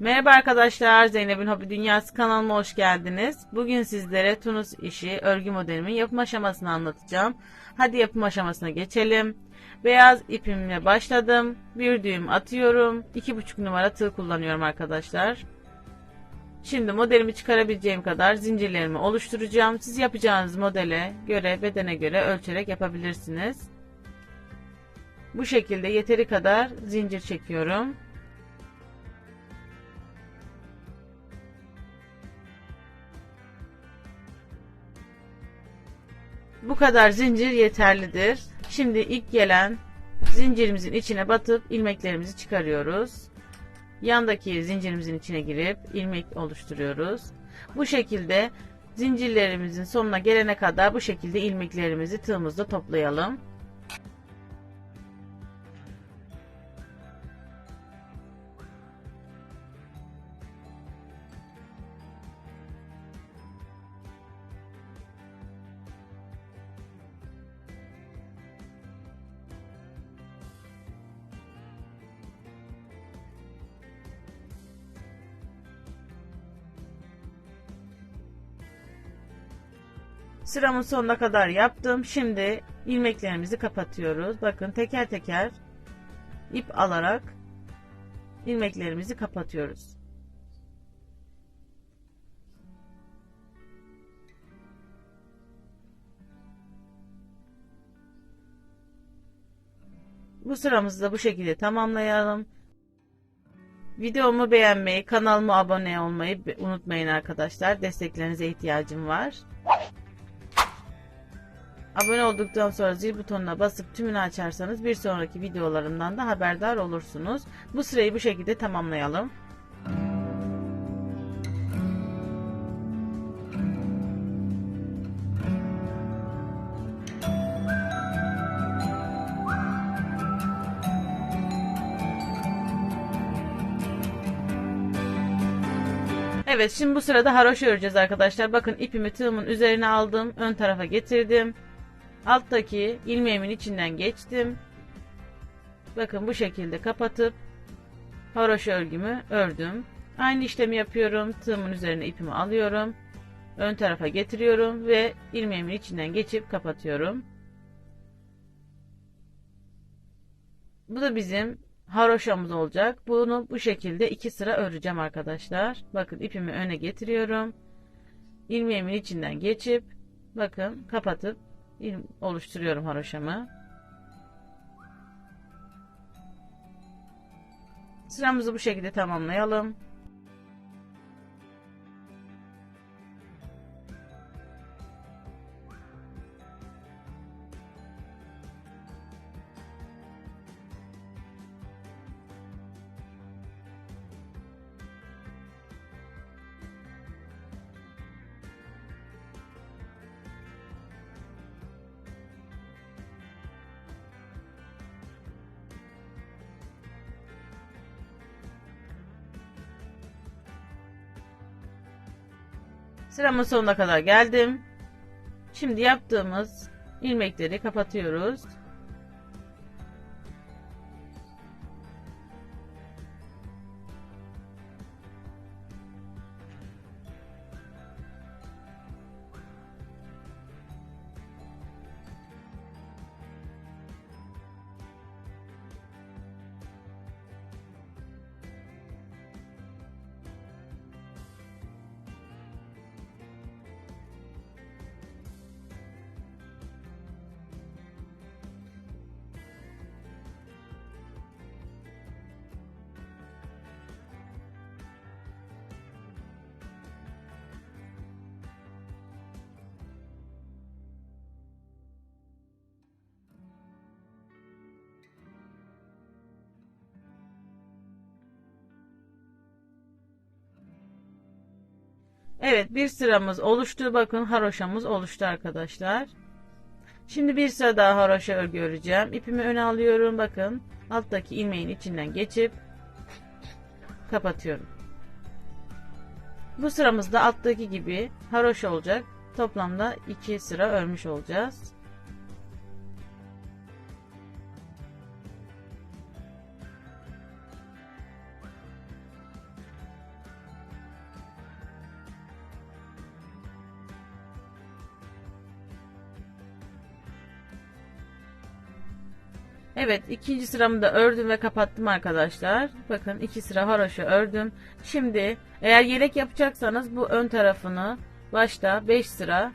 Merhaba arkadaşlar, Zeynep'in Hobi Dünyası kanalıma hoş geldiniz. Bugün sizlere Tunus işi örgü modelimin yapım aşamasını anlatacağım. Hadi yapım aşamasına geçelim. Beyaz ipimle başladım. Bir düğüm atıyorum. 2,5 numara tığ kullanıyorum arkadaşlar. Şimdi modelimi çıkarabileceğim kadar zincirlerimi oluşturacağım. Siz yapacağınız modele göre, bedene göre ölçerek yapabilirsiniz. Bu şekilde yeteri kadar zincir çekiyorum. Kadar zincir yeterlidir. Şimdi ilk gelen zincirimizin içine batıp ilmeklerimizi çıkarıyoruz. Yandaki zincirimizin içine girip ilmek oluşturuyoruz. Bu şekilde zincirlerimizin sonuna gelene kadar bu şekilde ilmeklerimizi tığımızda toplayalım. Sıramın sonuna kadar yaptım. Şimdi ilmeklerimizi kapatıyoruz. Bakın teker teker ip alarak ilmeklerimizi kapatıyoruz. Bu sıramızı da bu şekilde tamamlayalım. Videomu beğenmeyi, kanalıma abone olmayı unutmayın arkadaşlar. Desteklerinize ihtiyacım var. Abone olduktan sonra zil butonuna basıp tümünü açarsanız bir sonraki videolarımdan da haberdar olursunuz. Bu sırayı bu şekilde tamamlayalım. Evet şimdi bu sırada haroşa öreceğiz arkadaşlar. Bakın ipimi tığımın üzerine aldım. Ön tarafa getirdim. Alttaki ilmeğimin içinden geçtim. Bakın bu şekilde kapatıp haroşa örgümü ördüm. Aynı işlemi yapıyorum. Tığımın üzerine ipimi alıyorum. Ön tarafa getiriyorum ve ilmeğimin içinden geçip kapatıyorum. Bu da bizim haroşamız olacak. Bunu bu şekilde iki sıra öreceğim arkadaşlar. Bakın ipimi öne getiriyorum. İlmeğimin içinden geçip bakın kapatıp oluşturuyorum haroşamı. Sıramızı bu şekilde tamamlayalım. Sıramın sonuna kadar geldim. Şimdi yaptığımız ilmekleri kapatıyoruz. Evet bir sıramız oluştu. Bakın haroşamız oluştu arkadaşlar. Şimdi bir sıra daha haroşa örgü öreceğim. İpimi öne alıyorum. Bakın alttaki ilmeğin içinden geçip kapatıyorum. Bu sıramızda alttaki gibi haroşa olacak. Toplamda iki sıra örmüş olacağız. Evet ikinci sıramı da ördüm ve kapattım arkadaşlar. Bakın iki sıra haroşa ördüm. Şimdi eğer yelek yapacaksanız bu ön tarafını başta 5 sıra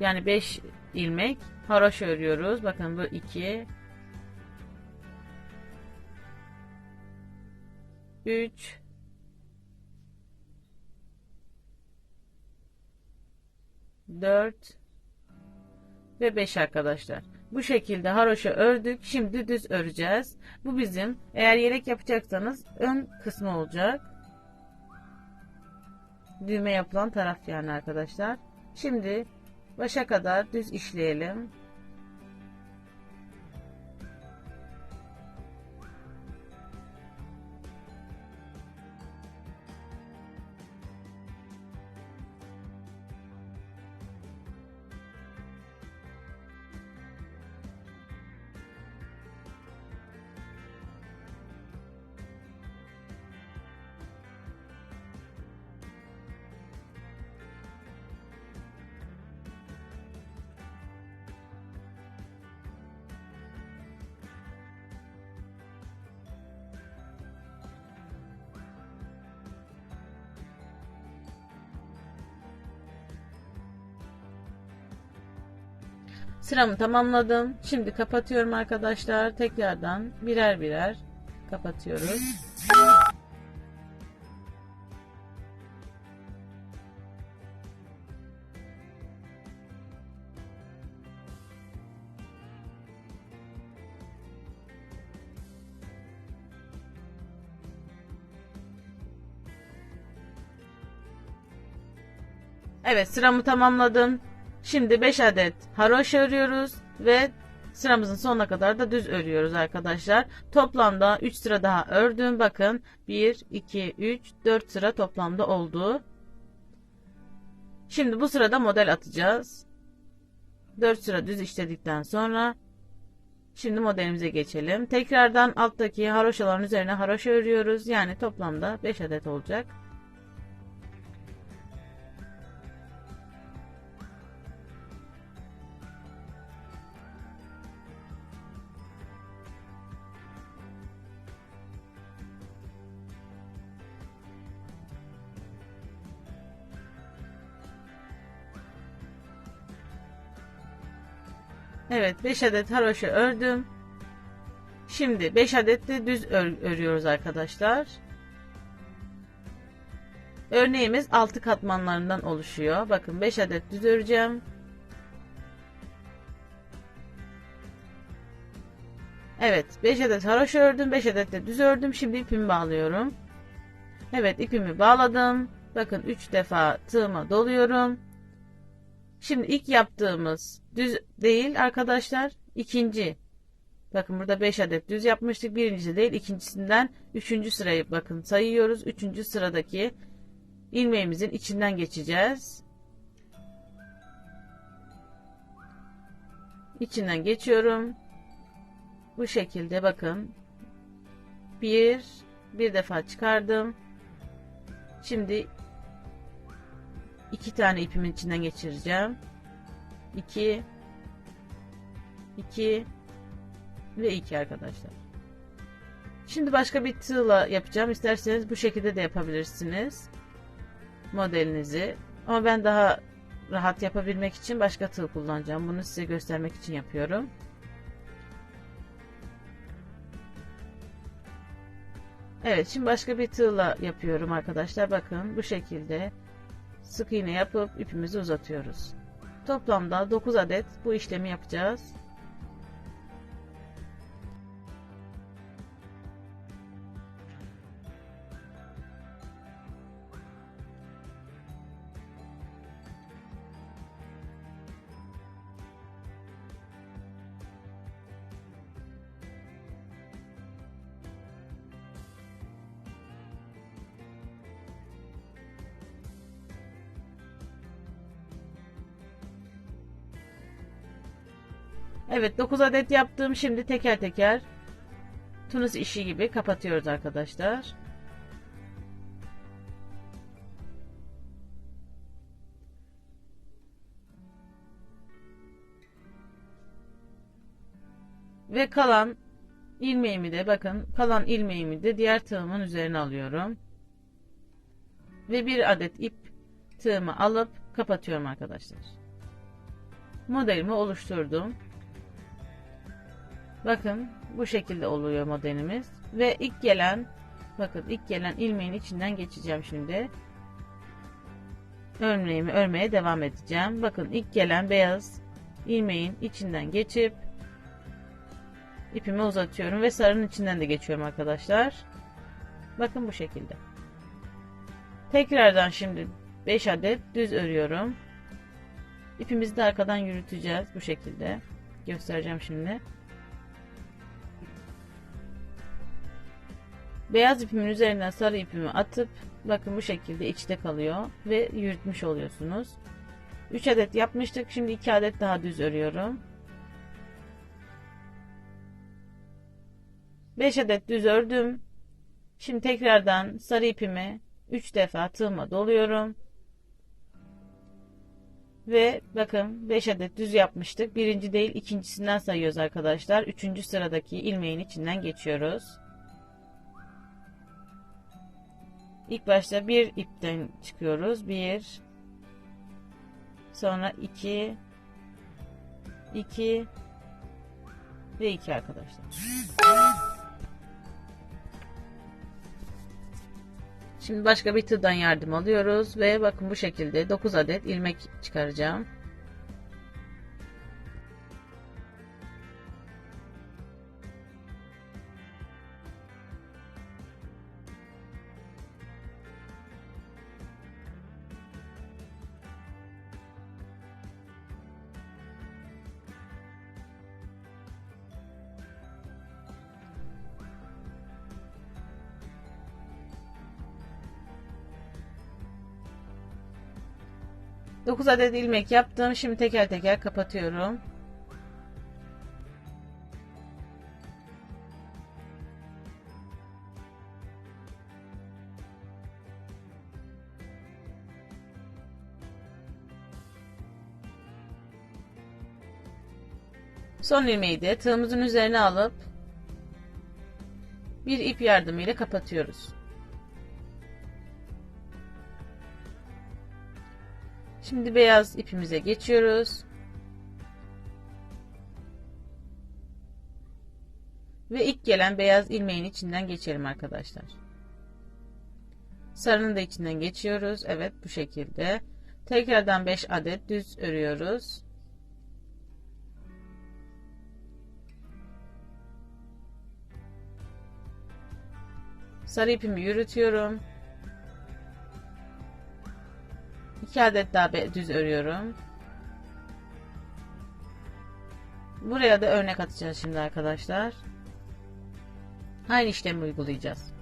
yani 5 ilmek haroşa örüyoruz. Bakın bu 2 3 4 ve 5 arkadaşlar. Bu şekilde haroşa ördük. Şimdi düz öreceğiz. Bu bizim eğer yelek yapacaksanız ön kısmı olacak. Düğme yapılan taraf yani arkadaşlar. Şimdi başa kadar düz işleyelim. Sıramı tamamladım. Şimdi kapatıyorum arkadaşlar. Tekrardan birer birer kapatıyoruz. Evet sıramı tamamladım. Şimdi 5 adet haroşa örüyoruz ve sıramızın sonuna kadar da düz örüyoruz arkadaşlar. Toplamda 3 sıra daha ördüm. Bakın 1, 2, 3, 4 sıra toplamda oldu. Şimdi bu sırada model atacağız. 4 sıra düz işledikten sonra şimdi modelimize geçelim. Tekrardan alttaki haroşaların üzerine haroşa örüyoruz. Yani toplamda 5 adet olacak. Evet 5 adet haroşa ördüm. Şimdi 5 adet de düz ör örüyoruz arkadaşlar. Örneğimiz 6 katmanlarından oluşuyor. Bakın 5 adet düz öreceğim. Evet 5 adet haroşa ördüm. 5 adet de düz ördüm. Şimdi ipimi bağlıyorum. Evet ipimi bağladım. Bakın 3 defa tığıma doluyorum. Şimdi ilk yaptığımız düz değil arkadaşlar. ikinci. Bakın burada 5 adet düz yapmıştık. Birincisi değil ikincisinden üçüncü sırayı bakın sayıyoruz. Üçüncü sıradaki ilmeğimizin içinden geçeceğiz. İçinden geçiyorum. Bu şekilde bakın. Bir, bir defa çıkardım. Şimdi iki tane ipimin içinden geçireceğim. 2 2 ve 2 arkadaşlar. Şimdi başka bir tığla yapacağım. İsterseniz bu şekilde de yapabilirsiniz. Modelinizi. Ama ben daha rahat yapabilmek için başka tığ kullanacağım. Bunu size göstermek için yapıyorum. Evet şimdi başka bir tığla yapıyorum arkadaşlar. Bakın bu şekilde sık iğne yapıp ipimizi uzatıyoruz. Toplamda 9 adet bu işlemi yapacağız. Evet 9 adet yaptım. Şimdi teker teker Tunus işi gibi kapatıyoruz arkadaşlar. Ve kalan ilmeğimi de bakın kalan ilmeğimi de diğer tığımın üzerine alıyorum. Ve bir adet ip tığımı alıp kapatıyorum arkadaşlar. Modelimi oluşturdum. Bakın bu şekilde oluyor modelimiz. Ve ilk gelen bakın ilk gelen ilmeğin içinden geçeceğim şimdi. Örneğimi örmeye devam edeceğim. Bakın ilk gelen beyaz ilmeğin içinden geçip ipimi uzatıyorum ve sarının içinden de geçiyorum arkadaşlar. Bakın bu şekilde. Tekrardan şimdi 5 adet düz örüyorum. İpimizi de arkadan yürüteceğiz bu şekilde. Göstereceğim şimdi. Beyaz ipimin üzerinden sarı ipimi atıp bakın bu şekilde içte kalıyor ve yürütmüş oluyorsunuz. 3 adet yapmıştık. Şimdi 2 adet daha düz örüyorum. 5 adet düz ördüm. Şimdi tekrardan sarı ipimi 3 defa tığıma doluyorum. Ve bakın 5 adet düz yapmıştık. Birinci değil ikincisinden sayıyoruz arkadaşlar. Üçüncü sıradaki ilmeğin içinden geçiyoruz. İlk başta bir ipten çıkıyoruz. Bir. Sonra iki. iki ve iki arkadaşlar. Şimdi başka bir tığdan yardım alıyoruz ve bakın bu şekilde 9 adet ilmek çıkaracağım. Dokuz adet ilmek yaptım. Şimdi teker teker kapatıyorum. Son ilmeği de tığımızın üzerine alıp bir ip yardımıyla kapatıyoruz. Şimdi beyaz ipimize geçiyoruz. Ve ilk gelen beyaz ilmeğin içinden geçelim arkadaşlar. Sarının da içinden geçiyoruz. Evet bu şekilde. Tekrardan 5 adet düz örüyoruz. Sarı ipimi yürütüyorum. 2 adet daha düz örüyorum. Buraya da örnek atacağız şimdi arkadaşlar. Aynı işlemi uygulayacağız.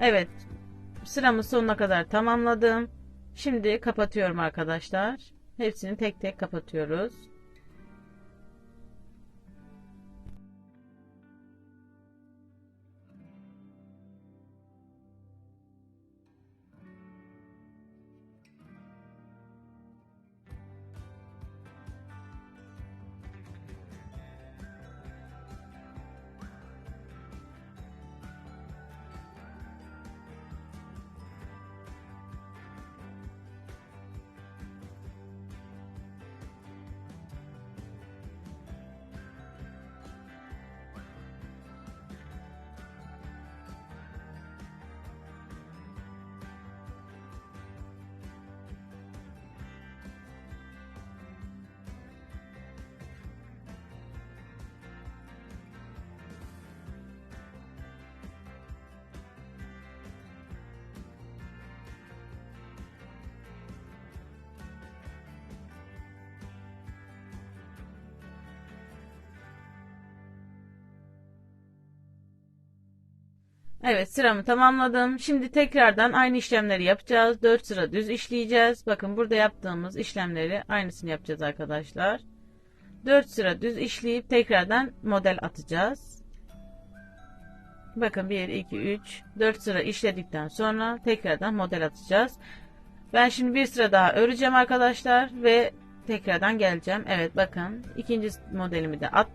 Evet. Sıramı sonuna kadar tamamladım. Şimdi kapatıyorum arkadaşlar. Hepsini tek tek kapatıyoruz. Evet sıramı tamamladım. Şimdi tekrardan aynı işlemleri yapacağız. 4 sıra düz işleyeceğiz. Bakın burada yaptığımız işlemleri aynısını yapacağız arkadaşlar. 4 sıra düz işleyip tekrardan model atacağız. Bakın 1, 2, 3, 4 sıra işledikten sonra tekrardan model atacağız. Ben şimdi bir sıra daha öreceğim arkadaşlar ve tekrardan geleceğim. Evet bakın ikinci modelimi de at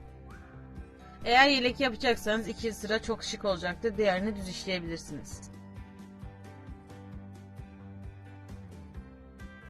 eğer yelek yapacaksanız iki sıra çok şık olacaktır. Diğerini düz işleyebilirsiniz.